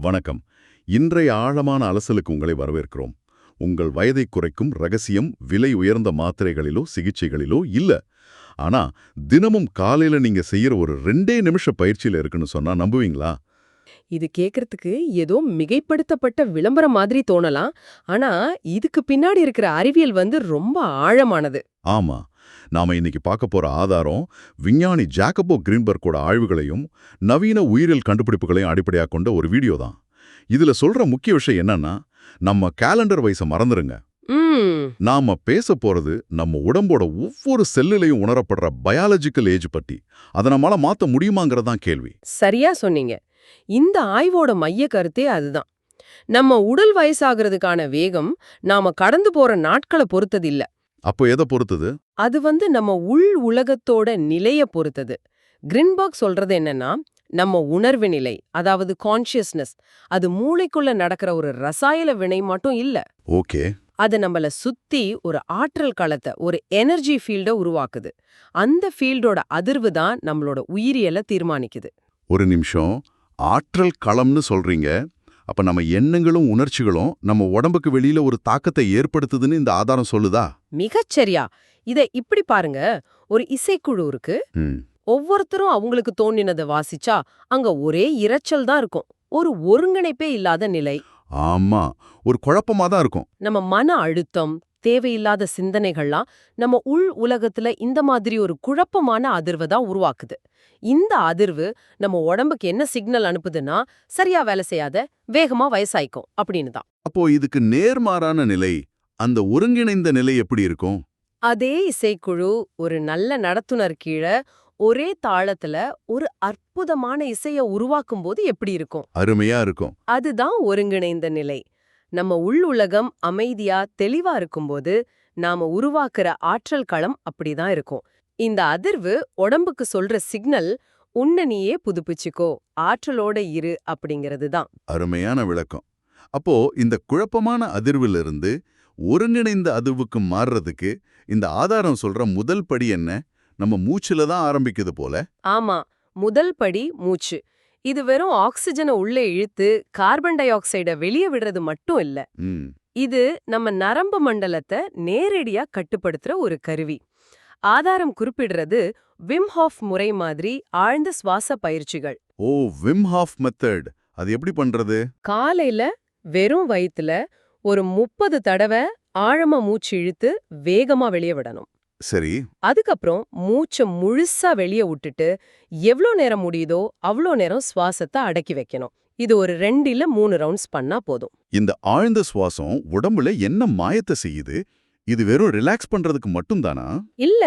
வணக்கம். இன்றைய ஆழமான அலசலுக்கு உங்களை வரவேற்கிறோம். உங்கள் வயதை குறைக்கும் ரகசியம் விலை உயர்ந்த மாத்திரைகளிலோ சிகிச்சைகளிலோ இல்ல. ஆனா தினமும் காலையில நீங்க செய்யற ஒரு ரெண்டே நிமிஷ பயிற்சியில இருக்குன்னு சொன்னா நம்புவீங்களா? இது கேக்குறதுக்கு ஏதோ மிகைப்படுத்தப்பட்ட விளம்பரம் மாதிரி தோணலாம். ஆனா இதுக்கு பின்னாடி இருக்கிற அறிவியல் வந்து ரொம்ப ஆழமானது. ஆமா. நாம இன்னைக்கு பார்க்க போற ஆதாரம் விஞ்ஞானி ஜாக்கபோ கிரீன்பர்க்கோட ஆய்வுகளையும் நவீன உயிரியல் கண்டுபிடிப்புகளையும் அடிப்படையாக கொண்ட ஒரு வீடியோ தான். இதுல சொல்ற முக்கிய விஷயம் என்னன்னா நம்ம கேலண்டர் வயசை மறந்துருங்க. நாம பேச போறது நம்ம உடம்போட ஒவ்வொரு செல்லுலையும் உணரப்படுற பயாலஜிக்கல் ஏஜ் பத்தி. அதை நம்மால மாத்த முடியுமாங்கிறதான் கேள்வி. சரியா சொன்னீங்க. இந்த ஆய்வோட மைய கருத்தே அதுதான். நம்ம உடல் வயசாகிறதுக்கான வேகம் நாம கடந்து போற நாட்களை பொறுத்தது இல்ல அப்போ எதை பொறுத்தது? அது வந்து நம்ம உள் உலகத்தோட நிலைய பொறுத்தது. கிரின்பர்க் சொல்றது என்னன்னா நம்ம உணர்வு நிலை அதாவது கான்ஷியஸ்னஸ் அது மூளைக்குள்ள நடக்கிற ஒரு ரசாயன வினை மட்டும் இல்ல. ஓகே. அது நம்மள சுத்தி ஒரு ஆற்றல் களத்தை ஒரு எனர்ஜி ஃபீல்ட உருவாக்குது. அந்த ஃபீல்டோட அதிர்வு தான் நம்மளோட உயிரியலை தீர்மானிக்குது. ஒரு நிமிஷம். ஆற்றல் களம்னு சொல்றீங்க. அப்ப நம்ம எண்ணங்களும் உணர்ச்சிகளும் நம்ம உடம்புக்கு வெளியில ஒரு தாக்கத்தை ஏற்படுத்துதுன்னு இந்த ஆதாரம் சொல்லுதா? மிகச்சரியா. இதை இப்படி பாருங்க. ஒரு இசைக்குழு இருக்கு. ஒவ்வொருத்தரும் அவங்களுக்கு தோணினதை வாசிச்சா அங்க ஒரே இரைச்சல் தான் இருக்கும். ஒரு ஒருங்கிணைப்பே இல்லாத நிலை. ஆமா. ஒரு குழப்பமா தான் இருக்கும். நம்ம மன அழுத்தம் தேவையில்லாத சிந்தனைகள்லாம் நம்ம உள் உலகத்துல இந்த மாதிரி ஒரு குழப்பமான அதிர்வை தான் உருவாக்குது. இந்த அதிர்வு நம்ம உடம்புக்கு என்ன சிக்னல் அனுப்புதுன்னா சரியா வேலை செய்யாத வேகமா வயசாயிக்கும் அப்படின்னு தான். அப்போ இதுக்கு நேர்மாறான நிலை அந்த ஒருங்கிணைந்த நிலை எப்படி இருக்கும்? அதே இசைக்குழு ஒரு நல்ல நடத்துனர் கீழே ஒரே தாளத்துல ஒரு அற்புதமான இசைய உருவாக்கும் போது எப்படி இருக்கும்? அருமையா இருக்கும். அதுதான் ஒருங்கிணைந்த நிலை. நம்ம உள் உலகம் அமைதியா தெளிவா இருக்கும்போது நாம உருவாக்குற ஆற்றல் களம் அப்படிதான் இருக்கும். இந்த அதிர்வு உடம்புக்கு சொல்ற சிக்னல் உன்னை நீயே புதுப்பிச்சுக்கோ ஆற்றலோட இரு அப்படிங்கிறது தான் அருமையான விளக்கம். அப்போ இந்த குழப்பமான அதிர்விலிருந்து ஒருங்கிணைந்த அதிர்வுக்கு மாறுறதுக்கு இந்த ஆதாரம் சொல்ற முதல் படி என்ன? நம்ம மூச்சுல தான் ஆரம்பிக்குது போல. ஆமா முதல் படி மூச்சு. இது வெறும் ஆக்சிஜனை உள்ளே இழுத்து கார்பன் டை ஆக்சைட வெளியே விடுறது மட்டும் இல்ல. இது நம்ம நரம்பு மண்டலத்தை நேரடியா கட்டுப்படுத்துற ஒரு கருவி. ஆதாரம் குறிப்பிடுறது விம்ஹாஃப் முறை மாதிரி ஆழ்ந்த சுவாச பயிற்சிகள். ஓ விம் ஹாஃப் மெத்தட் அது எப்படி பண்றது? காலையில வெறும் வயித்துல ஒரு முப்பது தடவை ஆழமா மூச்சு இழுத்து வேகமா வெளியே விடணும். சரி. அதுக்கப்புறம் மூச்சை முழுசா வெளியே விட்டுட்டு எவ்ளோ நேரம் முடியுதோ அவ்ளோ நேரம் சுவாசத்தை அடக்கி வைக்கணும். இது ஒரு ரெண்டு இல்ல மூணு ரவுண்ட்ஸ் பண்ணா போதும். இந்த ஆழ்ந்த சுவாசம் உடம்புல என்ன மாயத்தை செய்யுது? இது வெறும் ரிலாக்ஸ் பண்றதுக்கு மட்டும்தானா இல்ல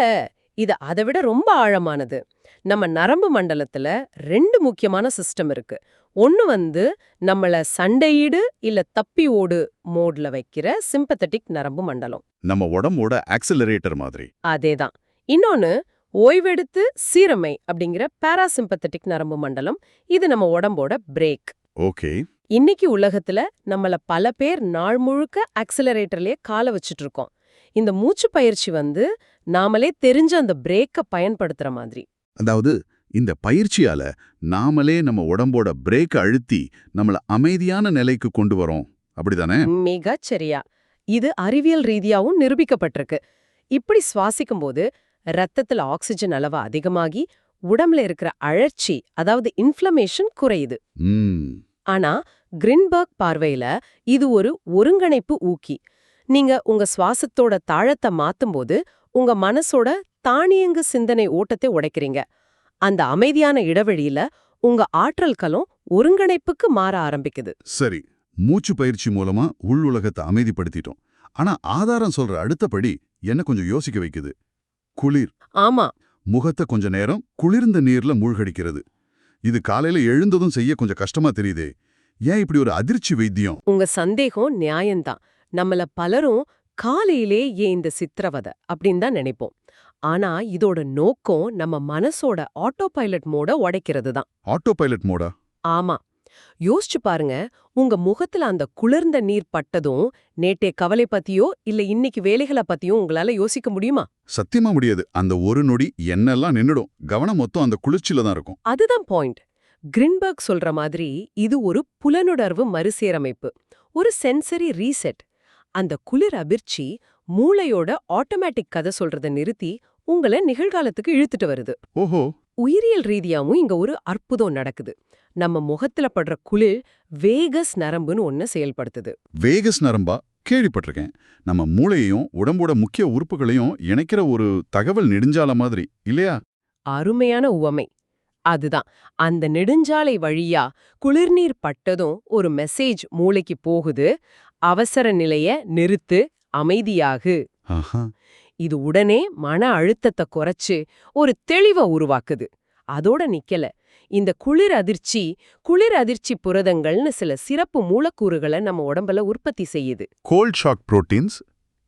இது அதை விட ரொம்ப ஆழமானது. நம்ம நரம்பு மண்டலத்துல ரெண்டு முக்கியமான சிஸ்டம் இருக்கு. ஒன்னு வந்து நம்மள சண்டையீடு இல்ல தப்பி ஓடு மோட்ல வைக்கிற சிம்பத்தட்டிக் நரம்பு மண்டலம். நம்ம உடம்போட ஆக்சிலரேட்டர் மாதிரி. அதேதான். இன்னொன்னு ஓய்வெடுத்து சீரமை அப்படிங்கிற பாராசிம்பத்தட்டிக் நரம்பு மண்டலம். இது நம்ம உடம்போட பிரேக் ஓகே. இன்னைக்கு உலகத்துல நம்மள பல பேர் நாள் முழுக்க ஆக்சிலரேட்டர்லயே கால வச்சுட்டு இருக்கோம் இந்த மூச்சு பயிற்சி வந்து நாமளே தெரிஞ்ச அந்த பிரேக்க பயன்படுத்துற மாதிரி. அதாவது இந்த பயிற்சியால நாமளே நம்ம உடம்போட பிரேக் அழுத்தி நம்மள அமைதியான நிலைக்கு கொண்டு வரோம். அப்படிதானே? மிகச் சரியா இது அறிவியல் ரீதியாவும் நிரூபிக்கப்பட்டிருக்கு. இப்படி சுவாசிக்கும் போது ரத்தத்துல ஆக்சிஜன் அளவு அதிகமாகி உடம்புல இருக்கிற அழற்சி அதாவது இன்ஃப்ளமேஷன் குறையுது. ஆனா கிரின்பர்க் பார்வையில இது ஒரு ஒருங்கிணைப்பு ஊக்கி. நீங்க உங்க சுவாசத்தோட தாழத்தை மாத்தும்போது உங்க மனசோட தானியங்கு சிந்தனை ஓட்டத்தை உடைக்கிறீங்க. அந்த அமைதியான இடைவெளியில உங்க ஆற்றல் கலம் ஒருங்கிணைப்புக்கு மாற ஆரம்பிக்குது. சரி மூச்சு பயிற்சி மூலமா உள் உலகத்தை அமைதிப்படுத்திட்டோம். ஆனா ஆதாரம் சொல்ற அடுத்தபடி என்ன கொஞ்சம் யோசிக்க வைக்குது? குளிர். ஆமா. முகத்தை கொஞ்ச நேரம் குளிர்ந்த நீர்ல மூழ்கடிக்கிறது. இது காலையில எழுந்ததும் செய்ய கொஞ்சம் கஷ்டமா தெரியுதே. ஏன் இப்படி ஒரு அதிர்ச்சி வைத்தியம்? உங்க சந்தேகம் நியாயம்தான். நம்மள பலரும் காலையிலே ஏன் இந்த சித்திரவதை அப்படின்னு தான் நினைப்போம். ஆனா இதோட நோக்கம் நம்ம மனசோட ஆட்டோ பைலட் மோட உடைக்கிறது தான். ஆட்டோ பைலட் மோடா ஆமா. யோசிச்சு பாருங்க உங்க முகத்துல அந்த குளிர்ந்த நீர் பட்டதும் நேட்டே கவலை பத்தியோ இல்ல இன்னைக்கு வேலைகளை பத்தியோ உங்களால யோசிக்க முடியுமா? சத்தியமா முடியாது. அந்த ஒரு நொடி என்னெல்லாம் நின்னுடும் கவனம் மொத்தம் அந்த குளிர்ச்சியில தான் இருக்கும். அதுதான் பாயிண்ட் கிரின்பர்க் சொல்ற மாதிரி இது ஒரு புலனுணர்வு மறுசீரமைப்பு. ஒரு சென்சரி ரீசெட் அந்த குளிர் அதிர்ச்சி மூளையோட ஆட்டோமேட்டிக் கதை சொல்றத நிறுத்தி உங்களை நிகழ்காலத்துக்கு இழுத்துட்டு வருது. ஓஹோ. உயிரியல் ரீதியாவும் இங்க ஒரு அற்புதம் நடக்குது. நம்ம முகத்துல படுற குளிர் வேகஸ் நரம்புன்னு ஒண்ணு செயல்படுத்துது. வேகஸ் நரம்பா? கேள்விப்பட்டிருக்கேன். நம்ம மூளையையும் உடம்போட முக்கிய உறுப்புகளையும் இணைக்கிற ஒரு தகவல் நெடுஞ்சால மாதிரி இல்லையா? அருமையான உவமை. அதுதான். அந்த நெடுஞ்சாலை வழியா குளிர்நீர் பட்டதும் ஒரு மெசேஜ் மூளைக்கு போகுது. அவசர நிலைய நிறுத்து அமைதியாகு. இது உடனே மன அழுத்தத்தை குறைச்சு ஒரு தெளிவ உருவாக்குது. அதோட நிக்கல. இந்த குளிர் அதிர்ச்சி குளிர் அதிர்ச்சி புரதங்கள்னு சில சிறப்பு மூலக்கூறுகளை நம்ம உடம்புல உற்பத்தி செய்யுது. கோல்ட் ஷாக் புரோட்டீன்ஸ்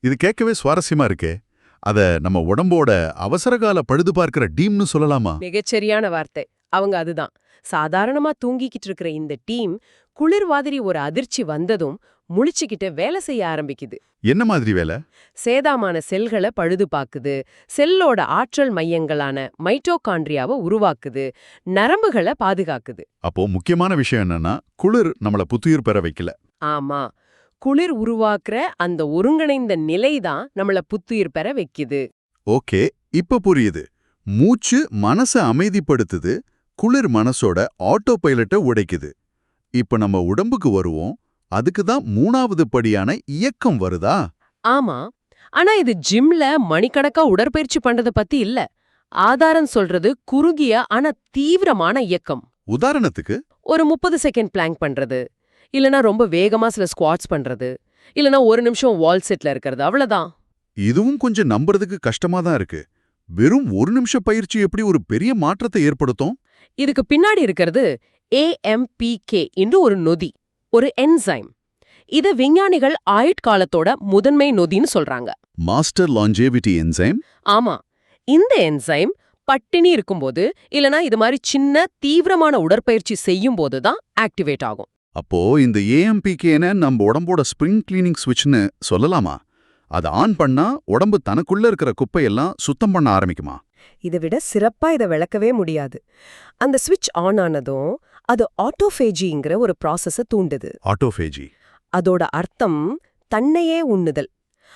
இது கேட்கவே சுவாரஸ்யமா இருக்கே. அத நம்ம உடம்போட அவசரகால பழுது பார்க்கிற டீம்னு சொல்லலாமா? மிகச்சரியான வார்த்தை. அவங்க அதுதான். சாதாரணமா தூங்கிக்கிட்டு இருக்கிற இந்த டீம் குளிர் மாதிரி ஒரு அதிர்ச்சி வந்ததும் முழிச்சுக்கிட்டு வேலை செய்ய ஆரம்பிக்குது. என்ன மாதிரி வேலை? சேதாமான செல்களை பழுது பாக்குது. செல்லோட ஆற்றல் மையங்களான மைட்டோகாண்ட்ரியாவை உருவாக்குது. நரம்புகளை பாதுகாக்குது. அப்போ முக்கியமான விஷயம் என்னன்னா குளிர் நம்மள புத்துயிர் பெற வைக்கல. ஆமா. குளிர் உருவாக்குற அந்த ஒருங்கிணைந்த நிலைதான் நம்மள புத்துயிர் பெற வைக்குது. ஓகே இப்ப புரியுது. மூச்சு மனச அமைதிப்படுத்துது. குளிர் மனசோட ஆட்டோ பைலட்டை உடைக்குது. இப்ப நம்ம உடம்புக்கு வருவோம் அதுக்கு தான் மூணாவது படியான இயக்கம் வருதா? ஆமா. ஆனா இது ஜிம்ல மணிக்கணக்கா உடற்பயிற்சி பண்றத பத்தி இல்ல. ஆதாரம் சொல்றது குறுகிய ஆனா தீவிரமான இயக்கம். உதாரணத்துக்கு? ஒரு முப்பது செகண்ட் பிளாங்க் பண்றது. இல்லனா ரொம்ப வேகமா சில ஸ்குவாட்ஸ் பண்றது. இல்லனா ஒரு நிமிஷம் வால் செட்ல இருக்கிறது அவ்வளவுதான். இதுவும் கொஞ்சம் நம்புறதுக்கு கஷ்டமா தான் இருக்கு. வெறும் ஒரு நிமிஷ பயிற்சி எப்படி ஒரு பெரிய மாற்றத்தை ஏற்படுத்தும்? இதுக்கு பின்னாடி இருக்கிறது ஏஎம்பிகே என்று ஒரு நொதி ஒரு என்சைம் இத விஞ்ஞானிகள் ஆயுட்காலத்தோட முதன்மை நொதின்னு சொல்றாங்க. மாஸ்டர் லாஞ்சேவிட்டி என்சைம் ஆமா. இந்த என்சைம் பட்டினி இருக்கும்போது இல்லனா இது மாதிரி சின்ன தீவிரமான உடற்பயிற்சி செய்யும் போது தான் ஆக்டிவேட் ஆகும். அப்போ இந்த ஏஎம்பிகேன நம்ம உடம்போட ஸ்ப்ரிங் கிளீனிங் ஸ்விட்ச்னு சொல்லலாமா? அதை ஆன் பண்ணா உடம்பு தனக்குள்ள இருக்கிற குப்பையெல்லாம் சுத்தம் பண்ண ஆரம்பிக்குமா? இதை விட சிறப்பா இதை விளக்கவே முடியாது. அந்த ஸ்விட்ச் ஆன் ஆனதும் அது ஆட்டோஃபேஜிங்கிற ஒரு ப்ராசஸ தூண்டுது. ஆட்டோஃபேஜி அதோட அர்த்தம் தன்னையே உண்ணுதல்.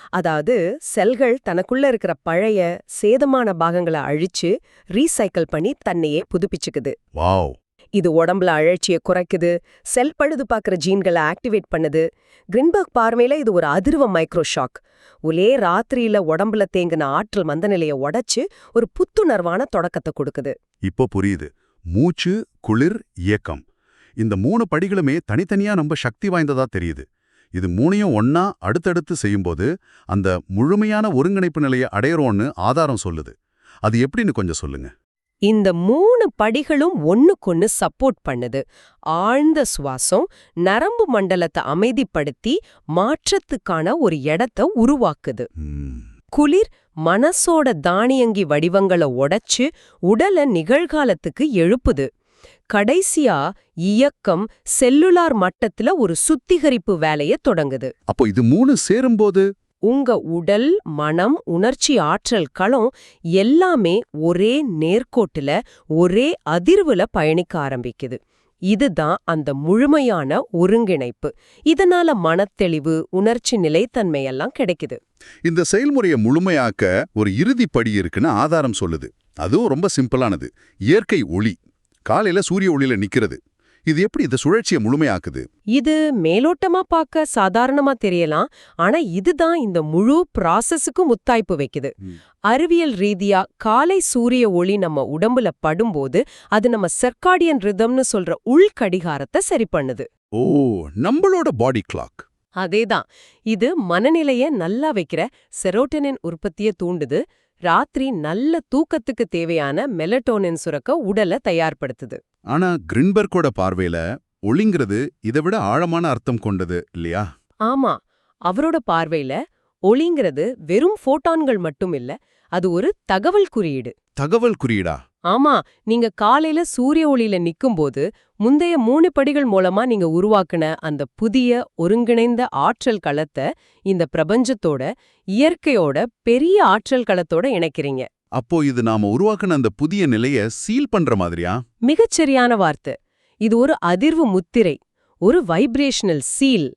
அதாவது செல்கள் தனக்குள்ள இருக்கிற பழைய சேதமான பாகங்களை அழிச்சு ரீசைக்கிள் பண்ணி தன்னையே புதுப்பிச்சுக்குது. வாவ். இது உடம்புல அழற்சியை குறைக்குது செல் பழுது பார்க்குற ஜீன்களை ஆக்டிவேட் பண்ணுது. கிரின்பர்க் பார்வையில இது ஒரு அதிர்வ மைக்ரோஷாக் ஒரே ராத்திரியில உடம்புல தேங்கின ஆற்றல் மந்தநிலையை உடைச்சு ஒரு புத்துணர்வான தொடக்கத்தை கொடுக்குது. இப்போ புரியுது. மூச்சு குளிர் இயக்கம். இந்த மூணு படிகளுமே தனித்தனியா நம்ம சக்தி வாய்ந்ததா தெரியுது. இது மூணையும் ஒன்னா அடுத்தடுத்து செய்யும்போது அந்த முழுமையான ஒருங்கிணைப்பு நிலையை அடையறோம்னு ஆதாரம் சொல்லுது. அது எப்படின்னு கொஞ்சம் சொல்லுங்க. இந்த மூணு படிகளும் ஒண்ணுக்கொன்னு சப்போர்ட் பண்ணுது. ஆழ்ந்த சுவாசம் நரம்பு மண்டலத்தை அமைதிப்படுத்தி மாற்றத்துக்கான ஒரு இடத்த உருவாக்குது. குளிர் மனசோட தானியங்கி வடிவங்கள உடைச்சு உடல நிகழ்காலத்துக்கு எழுப்புது. கடைசியா இயக்கம் செல்லுலார் மட்டத்துல ஒரு சுத்திகரிப்பு வேலைய தொடங்குது. அப்போ இது மூணு சேரும்போது? உங்க உடல் மனம் உணர்ச்சி ஆற்றல் களம் எல்லாமே ஒரே நேர்கோட்டுல ஒரே அதிர்வுல பயணிக்க ஆரம்பிக்குது. இதுதான் அந்த முழுமையான ஒருங்கிணைப்பு. இதனால மனத்தெளிவு உணர்ச்சி நிலைத்தன்மை எல்லாம் கிடைக்குது. இந்த செயல்முறையை முழுமையாக்க ஒரு இறுதி படி இருக்குன்னு ஆதாரம் சொல்லுது. அதுவும் ரொம்ப சிம்பிளானது. இயற்கை ஒளி. காலையில சூரிய ஒளியில நிக்கிறது. இது எப்படி இந்த சுழற்சியை முழுமையாக்குது? இது மேலோட்டமா பார்க்க சாதாரணமா தெரியலாம் ஆனா இதுதான் இந்த முழு ப்ராசஸுக்கு முத்தாய்ப்பு வைக்குது. அறிவியல் ரீதியா காலை சூரிய ஒளி நம்ம உடம்புல படும்போது அது நம்ம செர்காடியன் ரிதம்னு சொல்ற உள்கடிகாரத்தை சரி பண்ணுது. ஓ நம்மளோட பாடி கிளாக் அதேதான். இது மனநிலைய நல்லா வைக்கிற செரோட்டனின் உற்பத்திய தூண்டுது ராத்திரி நல்ல தூக்கத்துக்கு தேவையான மெலட்டோனின் சுரக்க உடலை தயார்படுத்துது. ஆனா கிரின்பர்க்கோட பார்வையில ஒளிங்கிறது இதை விட ஆழமான அர்த்தம் கொண்டது இல்லையா? ஆமா அவரோட பார்வையில ஒளிங்கிறது வெறும் ஃபோட்டான்கள் மட்டும் இல்ல அது ஒரு தகவல் குறியீடு. தகவல் குறியீடா? ஆமா நீங்க காலையில சூரிய ஒளியில நிக்கும்போது முந்தைய மூணு படிகள் மூலமா நீங்க உருவாக்குன அந்த புதிய ஒருங்கிணைந்த ஆற்றல் களத்தை இந்த பிரபஞ்சத்தோட இயற்கையோட பெரிய ஆற்றல் களத்தோட இணைக்கிறீங்க. அப்போ இது நாம உருவாக்குன அந்த புதிய நிலைய சீல் பண்ற மாதிரியா? மிகச்சரியான வார்த்தை. இது ஒரு அதிர்வு முத்திரை ஒரு வைப்ரேஷனல் சீல்.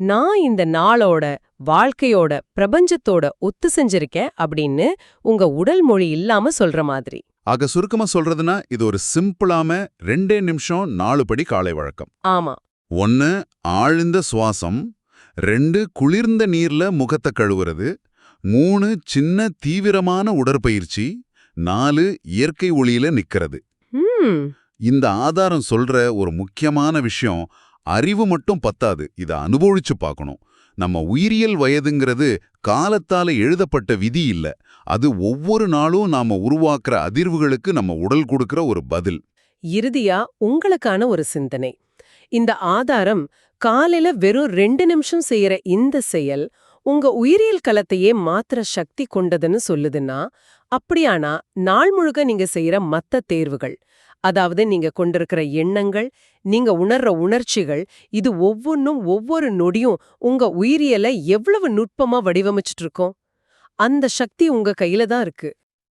நான் இந்த நாளோட வாழ்க்கையோட பிரபஞ்சத்தோட ஒத்து செஞ்சிருக்கேன் அப்படின்னு உங்க உடல் மொழி இல்லாம சொல்ற மாதிரி. ஆக சுருக்கமா சொல்றதுன்னா இது ஒரு சிம்பிளாம ரெண்டே நிமிஷம் நாலு படி காலை வழக்கம். ஆமா. ஒன்னு ஆழ்ந்த சுவாசம். ரெண்டு குளிர்ந்த நீர்ல முகத்தை கழுவுறது. மூணு சின்ன தீவிரமான உடற்பயிற்சி. நாலு இயற்கை ஒளியில நிக்கிறது. இந்த ஆதாரம் சொல்ற ஒரு முக்கியமான விஷயம் அறிவு மட்டும் பத்தாது. இத அனுபவிச்சு பார்க்கணும். நம்ம உயிரியல் வயதுங்கிறது காலத்தால எழுதப்பட்ட விதி இல்ல. அது ஒவ்வொரு நாளும் நாம உருவாக்குற அதிர்வுகளுக்கு நம்ம உடல் கொடுக்கிற ஒரு பதில். இறுதியா உங்களுக்கான ஒரு சிந்தனை. இந்த ஆதாரம் காலையில வெறும் ரெண்டு நிமிஷம் செய்யற இந்த செயல் உங்க உயிரியல் களத்தையே மாத்திர சக்தி கொண்டதுன்னு சொல்லுதுன்னா அப்படியானா நாள் முழுக்க நீங்க செய்யற மத்த தேர்வுகள் அதாவது நீங்க கொண்டிருக்கிற எண்ணங்கள் நீங்க உணர்ற உணர்ச்சிகள் இது ஒவ்வொன்னும் ஒவ்வொரு நொடியும் உங்க உயிரியலை எவ்வளவு நுட்பமா வடிவமைச்சிட்டு இருக்கோம். அந்த சக்தி உங்க கையில தான் இருக்கு.